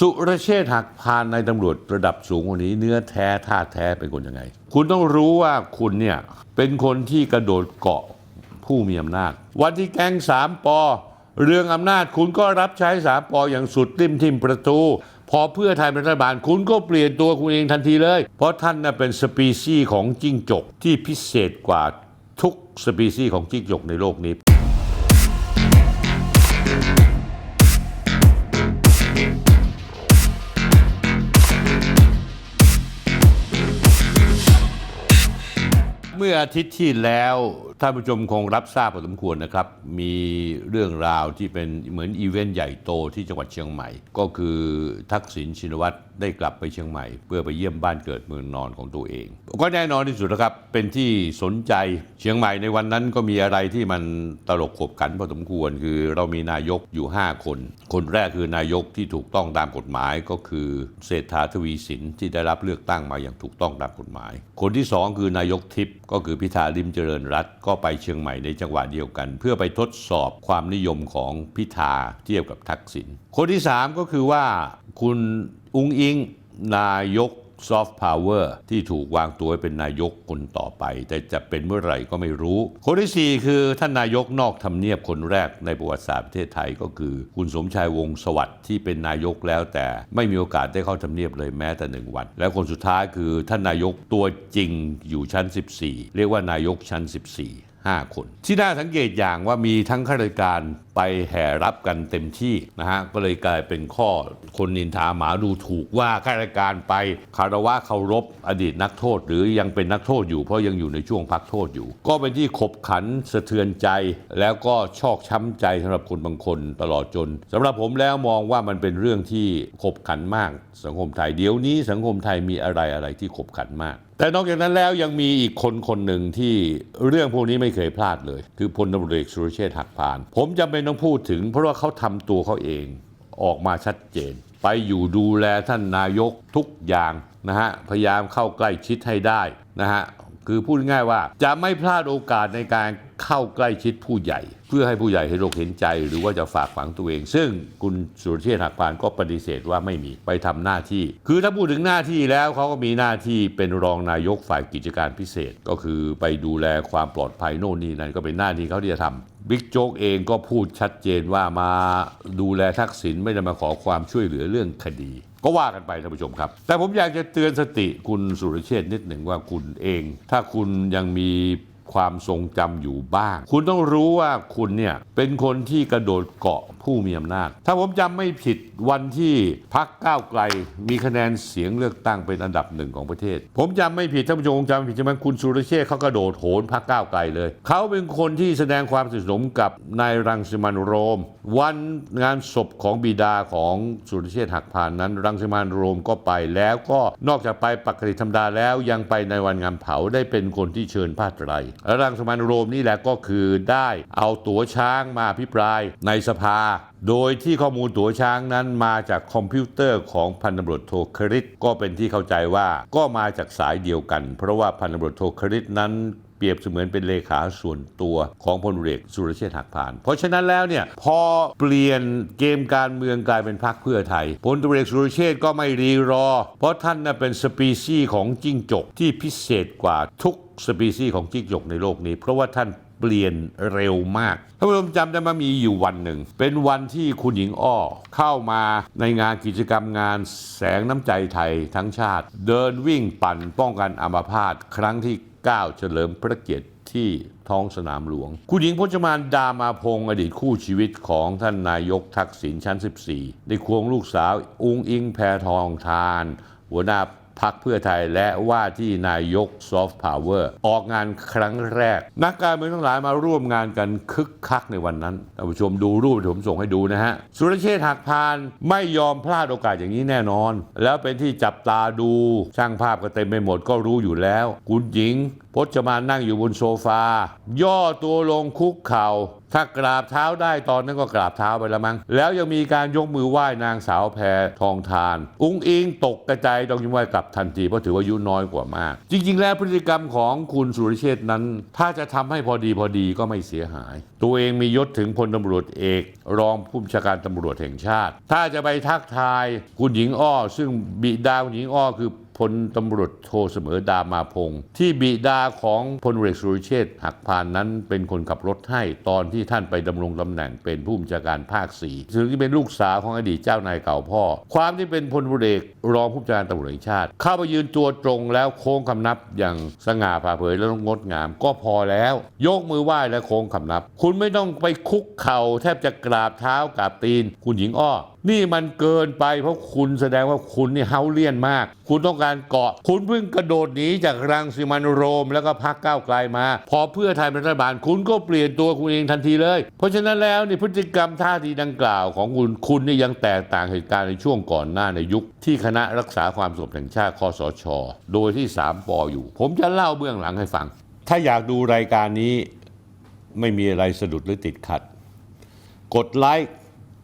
สุรเชษฐ์หักพานในตำรวจระดับสูงคนนี้ เนื้อแท้ท่าแท้เป็นคนยังไง คุณต้องรู้ว่าคุณเนี่ยเป็นคนที่กระโดดเกาะผู้มีอำนาจ วันที่แก๊งสามปอเรื่องอำนาจคุณก็รับใช้สามปออย่างสุดริมทิมประตู พอเพื่อไทยเป็นรัฐบาล คุณก็เปลี่ยนตัวคุณเองทันทีเลย เพราะท่านน่ะเป็นสปีชีส์ของจิ้งจกที่พิเศษกว่าทุกสปีชีส์ของจิ้งจกในโลกนี้ มื่ออาทิตย์ที่แล้วท่านผู้ชมคงรับทราบพอสมควรนะครับ มีเรื่องราวที่เป็นเหมือนอีเวนต์ใหญ่โตที่จังหวัดเชียงใหม่ ก็คือทักษิณชินวัตรได้กลับไปเชียงใหม่ เพื่อไปเยี่ยมบ้านเกิดเมืองนอนของตัวเอง ก็แน่นอนที่สุดนะครับ เป็นที่สนใจเชียงใหม่ในวันนั้นก็มีอะไรที่มันตลกขบขันพอสมควร คือเรามีนายกอยู่ 5 คน คนแรกคือนายกที่ถูกต้องตามกฎหมายก็คือเศรษฐาทวีสินที่ได้รับเลือกตั้งมาอย่างถูกต้องตามกฎหมาย คนที่สองคือนายกทิพย์ก็็คือพิธาลิมเจริญรัตก็ไปเชียงใหม่ในจังหวะเดียวกัน เพื่อไปทดสอบความนิยมของพิธาเทียบกับทักษิณคนที่สามก็คือว่าคุณอุงอิงนายก ซอฟต์พาวเวอร์ที่ถูกวางตัวให้เป็นนายกคนต่อไป แต่จะเป็นเมื่อไหร่ก็ไม่รู้ คนที่ 4 คือท่านนายกนอกทำเนียบคนแรกในประวัติศาสตร์ประเทศไทยก็คือ คุณสมชายวงศ์สวัสดิ์ที่เป็นนายกแล้วแต่ไม่มีโอกาสได้เข้าทำเนียบเลยแม้แต่หนึ่งวัน และคนสุดท้ายคือท่านนายกตัวจริงอยู่ชั้น 14 เรียกว่านายกชั้น 14 5 คน ที่น่าสังเกตอย่างว่ามีทั้งข้าราชการไปแห่รับกันเต็มที่นะฮะก็เลยกลายเป็นข้อคนนินทาหมาดูถูกว่าข้าราชการไปคารวะเคารพอดีตนักโทษ หรือยังเป็นนักโทษอยู่เพราะยังอยู่ในช่วงพักโทษอยู่ ก็เป็นที่ขบขันสะเทือนใจ แล้วก็ชอกช้ำใจสำหรับคนบางคนตลอดจนสำหรับผมแล้วมองว่ามันเป็นเรื่องที่ขบขันมาก สังคมไทยเดี๋ยวนี้สังคมไทยมีอะไรอะไรที่ขบขันมาก แต่นอกจากนั้นแล้วยังมีอีกคนคนหนึ่งที่เรื่องพวกนี้ไม่เคยพลาดเลย คือพลตำรวจเอกสุรเชษฐ์หักพาน ผมจำเป็นต้องพูดถึง เพราะว่าเขาทำตัวเขาเองออกมาชัดเจน ไปอยู่ดูแลท่านนายกทุกอย่างนะฮะพยายามเข้าใกล้ชิดให้ได้นะฮะ คือพูดง่ายว่าจะไม่พลาดโอกาสในการเข้าใกล้ชิดผู้ใหญ่ เพื่อให้ผู้ใหญ่เห็นอกเห็นใจ หรือว่าจะฝากฝังตัวเอง ซึ่งคุณสุรเชษฐ์หักพานก็ปฏิเสธว่าไม่มีไปทำหน้าที่ คือถ้าพูดถึงหน้าที่แล้วเขาก็มีหน้าที่เป็นรองนายกฝ่ายกิจการพิเศษ ก็คือไปดูแลความปลอดภัยโน่นนี่นั่นก็เป็นหน้าที่เขาที่จะทำบิ๊กโจ๊กเองก็พูดชัดเจนว่ามาดูแลทักษิณไม่ได้มาขอความช่วยเหลือเรื่องคดี ก็ว่ากันไปท่านผู้ชมครับ แต่ผมอยากจะเตือนสติคุณสุรเชษฐ์นิดหนึ่งว่าคุณเอง ถ้าคุณยังมีความทรงจำอยู่บ้าง คุณต้องรู้ว่าคุณเนี่ยเป็นคนที่กระโดดเกาะ ผู้มีอำนาจ ถ้าผมจำไม่ผิดวันที่พักก้าวไกล มีคะแนนเสียงเลือกตั้งเป็นอันดับหนึ่งของประเทศ ผมจำไม่ผิดท่านผู้ชมคงจำผิดใช่ไหมคุณสุรเชษเขากระโดดโหนพักก้าวไกลเลย เขาเป็นคนที่แสดงความสนิทสนมกับนายรังสิมันโรม วันงานศพของบิดาของสุรเชษหักพานนั้น รังสิมันโรมก็ไปแล้วก็นอกจากไปปกติธรรมดาแล้วยังไปในวันงานเผาได้เป็นคนที่เชิญผ้าไตรรังสิมันโรมนี่แหละก็คือได้เอาตั๋วช้างมาพิปรายในสภาโดยที่ข้อมูลตั๋วช้างนั้นมาจากคอมพิวเตอร์ของพันตำรวจโทคริตก็เป็นที่เข้าใจว่าก็มาจากสายเดียวกัน เพราะว่าพันตำรวจโทคริตนั้นเปรียบเสมือนเป็นเลขาส่วนตัวของพลเรือสุรเชษฐ์หักพาน เพราะฉะนั้นแล้วเนี่ยพอเปลี่ยนเกมการเมืองกลายเป็นพรรคเพื่อไทยพลตเอกสุรเชษฐ์ก็ไม่รีรอ เพราะท่านน่ะเป็นสปีชีส์ของจิ้งจกที่พิเศษกว่าทุกสปีชีส์ของจิ้งจกในโลกนี้ เพราะว่าท่าน เปลี่ยนเร็วมากท่านผู้ชมจำได้มามีอยู่วันหนึ่ง เป็นวันที่คุณหญิงอ้อ เข้ามาในงานกิจกรรมงานแสงน้ำใจไทยทั้งชาติ เดินวิ่งปั่นป้องกันอัมพาตครั้งที่ 9 เฉลิมพระเกียรติที่ท้องสนามหลวง คุณหญิงพจมานดามาพงศ์อดีตคู่ชีวิตของท่านนายกทักษิณชั้น 14 ได้ควงลูกสาว อุงอิงแพทองทาน หัวหน้า พักเพื่อไทยและว่าที่นายกซอฟต์พาวเวอร์ออกงานครั้งแรก นักการเมืองทั้งหลายมาร่วมงานกันคึกคักในวันนั้นท่านผู้ชมดูรูปที่ผมส่งให้ดูนะฮะ สุรเชษฐ์หักพานไม่ยอมพลาดโอกาสอย่างนี้แน่นอน แล้วเป็นที่จับตาดูช่างภาพก็เต็มไปหมดก็รู้อยู่แล้ว คุณหญิงพจมานนั่งอยู่บนโซฟา ย่อตัวลงคุกเข่าถ้ากราบเท้าได้ตอนนั้นก็กราบเท้าไปแล้วมั้งแล้วยังมีการยกมือไหว้นางสาวแพทองทาน อุ้งอิงตกกระจายต้องยิ้มไหว้กลับทันทีเพราะถือว่าอายุน้อยกว่ามาก จริง ๆ แล้วพฤติกรรมของคุณสุริเชษนั้น ถ้าจะทำให้พอดีพอดีก็ไม่เสียหาย ตัวเองมียศถึงพลตำรวจเอก รองผู้บัญชาการตำรวจแห่งชาติ ถ้าจะไปทักทายคุณหญิงอ้อ ซึ่งบิดาคุณหญิงอ้อคือ พลตำรวจโทเสมอดามาพงศ์ที่บิดาของพลเรือสุริเชษฐ์หักพานนั้นเป็นคนขับรถให้ตอนที่ท่านไปดำรงตำแหน่งเป็นผู้บัญชาการภาคสี่ซึ่งที่เป็นลูกสาวของอดีตเจ้านายเก่าพ่อ ความที่เป็นพลเรือรองผู้บัญชาการตำรวจแห่งชาติ เข้าไปยืนตัวตรงแล้วโค้งคำนับอย่างสง่าผ่าเผยและงดงามก็พอแล้ว ยกมือไหว้และโค้งคำนับ คุณไม่ต้องไปคุกเข่าแทบจะกราบเท้ากราบตีน คุณหญิงอ้อ นี่มันเกินไปเพราะคุณแสดงว่าคุณนี่เฮาเลี่ยนมาก คุณต้องการเกาะ คุณเพิ่งกระโดดหนีจากรังสิมันโรม แล้วก็พักก้าวไกลมา พอเพื่อไทยเป็นรัฐบาล คุณก็เปลี่ยนตัวคุณเองทันทีเลย เพราะฉะนั้นแล้วนี่พฤติกรรมท่าทีดังกล่าวของคุณคุณนี่ยังแตกต่างเหตุการณ์ในช่วงก่อนหน้าในยุค ที่คณะรักษาความสงบแห่งชาติคอสช โดยที่สามปออยู่ ผมจะเล่าเบื้องหลังให้ฟัง ถ้าอยากดูรายการนี้ไม่มีอะไรสะดุดหรือติดขัด กดไลค์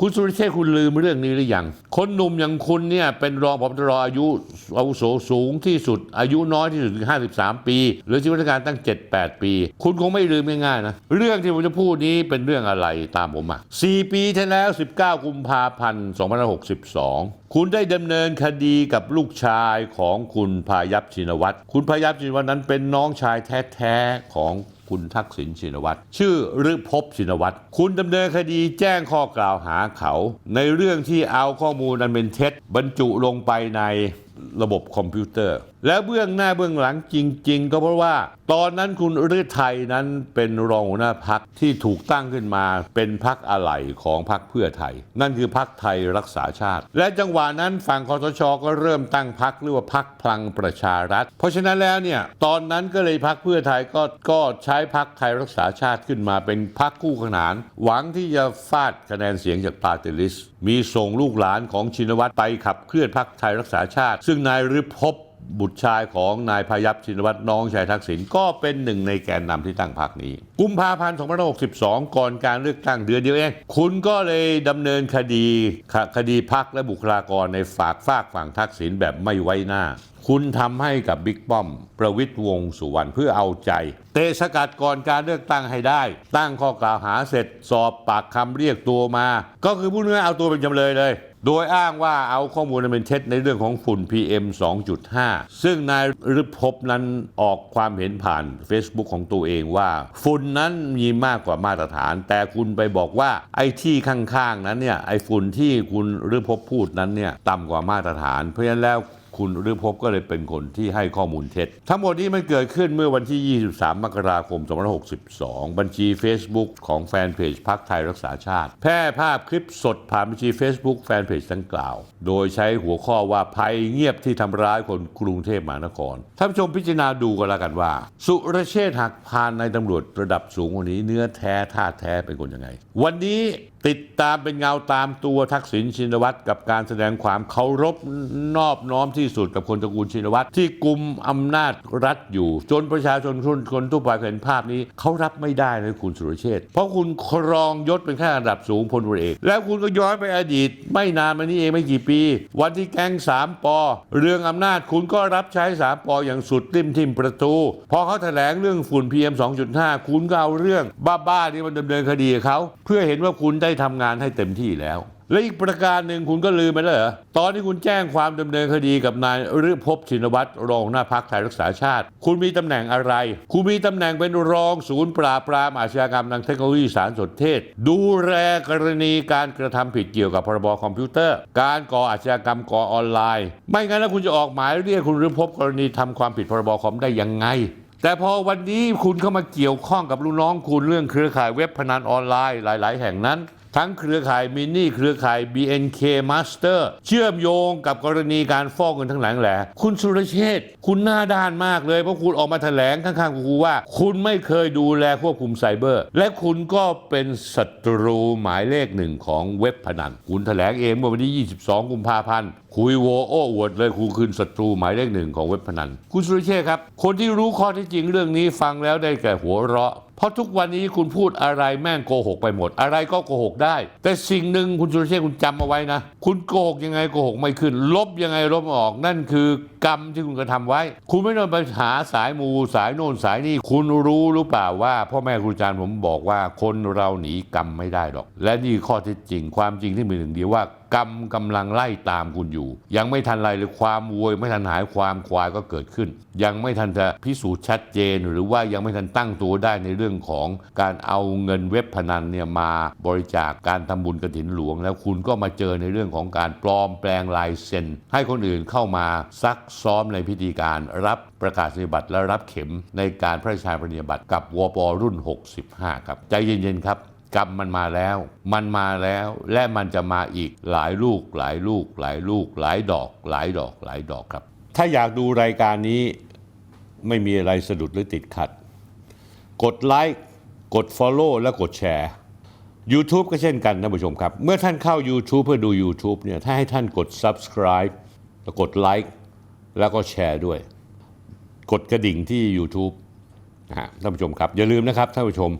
คุณสุริเชษคุณลืมเรื่องนี้หรือยัง คนหนุ่มอย่างคุณเนี่ยเป็นรองพบตรอายุอาวุโสสูงที่สุด อายุน้อยที่สุดคือ53 ปี หรือชีวิตราชการตั้ง 7-8 ปี คุณคงไม่ลืมง่ายๆนะ เรื่องที่ผมจะพูดนี้เป็นเรื่องอะไรตามผมมา4ปีที่แล้ว 19 กุมภาพันธ์2562 คุณได้ดำเนินคดีกับลูกชายของคุณพายัพชินวัตร คุณพายัพชินวัตรนั้นเป็นน้องชายแท้ๆของคุณทักษิณชินวัตร ชื่อฤภพชินวัตร คุณดำเนินคดีแจ้งข้อกล่าวหาเขา ในเรื่องที่เอาข้อมูลนันเป็นเท็จ บรรจุลงไปในระบบคอมพิวเตอร์ และเบื้องหน้าเบื้องหลังจริง ๆ ก็เพราะว่า ตอนนั้นคุณฤทัยนั้นเป็นรองหัวหน้าพักที่ถูกตั้งขึ้นมาเป็นพักอะไหล่ของพักเพื่อไทย นั่นคือพักไทยรักษาชาติ และจังหวะนั้นฝั่งคอสชก็เริ่มตั้งพักเรียกว่าพักพลังประชารัฐ เพราะฉะนั้นแล้วเนี่ยตอนนั้นก็เลยพักเพื่อไทยก็ก็ใช้พักไทยรักษาชาติขึ้นมาเป็นพักคู่ขนาน หวังที่จะฟาดคะแนนเสียงจากปาร์ติลิสมีส่งลูกหลานของชินวัตรไปขับเคลื่อนพักไทยรักษาชาติ ซึ่งนายฤภพ บุตรชายของนายพยัพชินวัตรน้องชายทักษิณก็เป็นหนึ่งในแกนนำที่ตั้งพรรคนี้ กุมภาพันธ์2562 ก่อนการเลือกตั้งเดือนเดียวเอง คุณก็เลยดำเนินคดีคคดีพักและบุคลากรในฝากฝากฝั่งทักษิณแบบไม่ไว้หน้า คุณทำให้กับบิ๊กป้อม ประวิตยวงสุวรรณเพื่อเอาใจ เตะสกัดก่อนการเลือกตั้งให้ได้ ตั้งข้อกล่าวหาเสร็จสอบปากคำเรียกตัวมา ก็คือพูดง่ายๆเอาตัวเป็นจำเลยเลย โดยอ้างว่าเอาข้อมูลนั้นเป็นเท็จในเรื่องของฝุ่น PM 2.5 ซึ่งนายฤภพนั้นออกความเห็นผ่าน Facebook ของตัวเองว่า ฝุ่นนั้นมีมากกว่ามาตรฐาน แต่คุณไปบอกว่าไอ้ที่ข้างๆนั้นเนี่ยไอ้ฝุ่นที่คุณฤภพพูดนั้นเนี่ยต่ำกว่ามาตรฐาน เพราะฉะนั้นแล้ว คุณฤภพก็เลยเป็นคนที่ให้ข้อมูลเท็จ ทั้งหมดนี้มันเกิดขึ้นเมื่อวันที่ 23 มกราคม 2562 บัญชี Facebook ของแฟนเพจพักไทยรักษาชาติ แพร่ภาพคลิปสดผ่านบัญชี Facebook แฟนเพจดังกล่าว โดยใช้หัวข้อว่าภัยเงียบที่ทำร้ายคนกรุงเทพมหานคร ท่านผู้ชมพิจารณาดูกันแล้วกันว่า สุรเชษฐ์หักพานในตำรวจระดับสูงคนนี้เนื้อแท้ท่าแท้เป็นคนยังไง วันนี้ ติดตามเป็นเงาตามตัวทักษิณชินวัตรกับการแสดงความเคารพนอบน้อมที่สุดกับคนตระกูลชินวัตรที่กุมอำนาจรัฐอยู่ จนประชาชนคนคนทั่วไปเห็นภาพนี้เขารับไม่ได้เลยคุณสุรเชษเพราะคุณครองยศเป็นข้าระดับสูงพลตำรวจเอก แล้วคุณก็ย้อนไปอดีต ไม่นานมานี้เองไม่กี่ปี วันที่แก๊งสามปอเรื่องอำนาจคุณก็รับใช้สามปออย่างสุดริมทิมประตู พอเขาแถลงเรื่องฝุ่น PM 2.5คุณก็เอาเรื่องบ้าๆนี่มันดำเนินคดีเขาเพื่อเห็นว่าคุณได้ทำงานให้เต็มที่แล้ว และอีกประการหนึ่งคุณก็ลืมไปแล้วเหรอตอนที่คุณแจ้งความดำเนินคดีกับนายฤภพชินวัตรรองหน้าพักไทยรักษาชาติ คุณมีตำแหน่งอะไร คุณมีตำแหน่งเป็นรองศูนย์ปราบปรามอาชญากรรมทางเทคโนโลยีสารสนเทศ ดูแลกรณีการกระทำผิดเกี่ยวกับพรบคอมพิวเตอร์ การก่ออาชญากรรมก่อออนไลน์ ไม่งั้นแล้วคุณจะออกหมายเรียกคุณฤภพกรณีทำความผิดพรบคอมได้ยังไงแต่พอวันนี้คุณเข้ามาเกี่ยวข้องกับลูกน้องคุณเรื่องเครือข่ายเว็บพนันออนไลน์หลาย ๆ แห่งนั้น ทั้งเครือข่ายมินนี่เครือข่าย BNK Master เชื่อมโยงกับกรณีการฟอกเงินทั้งหลายแหละคุณสุรเชษฐ์คุณหน้าด้านมากเลย เพราะคุณออกมาแถลงข้างๆกูว่า คุณไม่เคยดูแลควบคุมไซเบอร์ และคุณก็เป็นศัตรูหมายเลขหนึ่งของเว็บพนัน คุณแถลงเองเมื่อวันที่ 22 กุมภาพันธ์ คุยโวโอ้อวดเลยคุณคือศัตรูหมายเลขหนึ่งของเว็บพนัน คุณสุรเชษครับ คนที่รู้ข้อที่จริงเรื่องนี้ฟังแล้วได้แก่หัวเราะ เพราะทุกวันนี้คุณพูดอะไรแม่งโกหกไปหมด อะไรก็โกหกได้ แต่สิ่งหนึ่งคุณสุรเชษคุณจำเอาไว้นะ คุณโกหกยังไงโกหกไม่ขึ้น ลบยังไงลบออกนั่นคือกรรมที่คุณกระทำไว้ คุณไม่ต้องไปหาสายมูสายโน่นสายนี่คุณรู้หรือเปล่าว่าพ่อแม่ครูอาจารย์ผมบอกว่าคนเราหนีกรรมไม่ได้หรอก และนี่ข้อเท็จจริงความจริงที่มีหนึ่งเดียวว่า กรรมกำลังไล่ตามคุณอยู่ ยังไม่ทันไรเลยความวยไม่ทันหายความควายก็เกิดขึ้น ยังไม่ทันจะพิสูจน์ชัดเจน หรือว่ายังไม่ทันตั้งตัวได้ในเรื่องของการเอาเงินเว็บพนันเนี่ยมาบริจาคการทำบุญกระถินหลวง แล้วคุณก็มาเจอในเรื่องของการปลอมแปลงลายเซ็น ให้คนอื่นเข้ามาซักซ้อมในพิธีการรับประกาศนียบัตรและรับเข็มในการพระราชทานปริญญาบัตรกับวปรุ่น 65 ครับ ใจเย็นๆครับ กรรมมันมาแล้ว มันมาแล้วและมันจะมาอีกหลายลูกหลายลูกหลายลูก หลายดอก หลายดอกหลายดอกครับ ถ้าอยากดูรายการนี้ไม่มีอะไรสะดุดหรือติดขัด กดไลค์กด Follow และกดแชร์ YouTube ก็เช่นกันท่านผู้ชมครับ เมื่อท่านเข้า YouTube เพื่อดู YouTube เนี่ยถ้าให้ท่านกด Subscribe แล้วกดไลค์แล้วก็แชร์ด้วย กดกระดิ่งที่ YouTube นะฮะท่านผู้ชมครับ อย่าลืมนะครับท่านผู้ชม